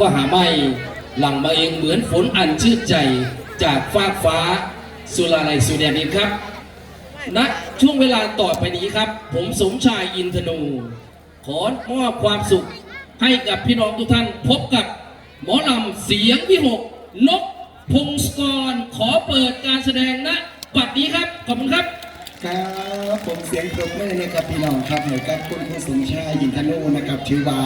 ก็หาไม่หลังมาเองเหมือนฝนอันชื่นใจจากฟากฟ้าสุราลัยสุแดนินครับณช่วงเวลาต่อไปนี้ครับ ผมสมชายอินทนู ขอมอบความสุขให้กับพี่น้องทุกท่าน พบกับหมอลำเสียงวิหกนกพงศกรขอเปิดการแสดงณบัดนี้ครับ ขอบคุณครับ ครับผมเสียงปรบมือนะครับพี่น้องครับเหมือนกับคุณครูสมชายยินทนุนะครับชื่อว่า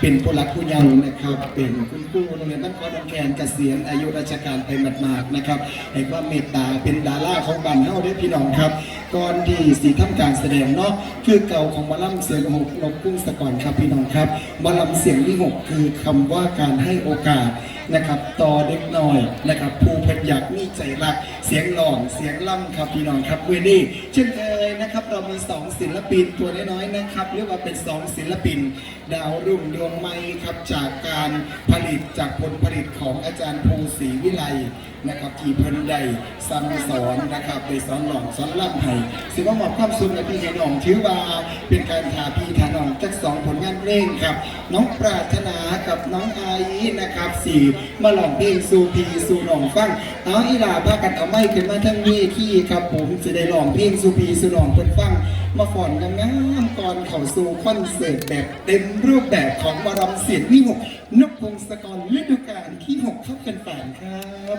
เป็นผู้รักผู้เยาว์นะครับเป็นคุณครูโรงเรียนบ้านคอดอนแคนเกษียณอายุราชการไปหมาดๆนะครับให้ความเมตตาเป็นดาราของบ้านเฮาด้อพี่น้องครับก่อนที่สีทำการแสดงเนาะคือเก่าของหมอลำเสียงหกนกกุ้งสะก่อนครับพี่น้องครับหมอลำเสียงที่หกคือคำว่าการให้โอกาสนะครับต่อเด็กน้อยนะครับผู้เพ็นอยากมีใจรัก เสียงหล่องเสียงล่ำครับพี่น้องครับเวนี้เช่นเคยนะครับ เรามีสองศิลปินตัวน้อยๆนะครับเรียกว่าเป็นสองศิลปิน ดาวรุ่งดวงไม้ครับจากการผลิตจากผลผลิตของอาจารย์ภูศรีวิไลนะครับที่เพิ่นได้สั่งสอนนะครับได้สอนหล่องสอนล่ำให้สิว่าหมอบความสุขกับพี่น้องถือว่าเป็นการทาพี่ทาน้องจากสองผลงานเพลงครับ น้องปรารถนากับน้องไอซ์นะครับสี่มาหลองเพลงสู่พีสู่หนองฟังเอาอีหลาพากันเอาไม้ขึ้นมาทั้งเวทีครับผมจะได้ลองเพลงสู่พีสู่หนองเพิ่นฟัง มาฝอนกันงามก่อนเข้าสู่คอนเสิร์ตแบบเต็มรูปแบบของวารำเสียงวิหกนกพงศกรฤดูกาลที่หกเข้ากันแฟนครับ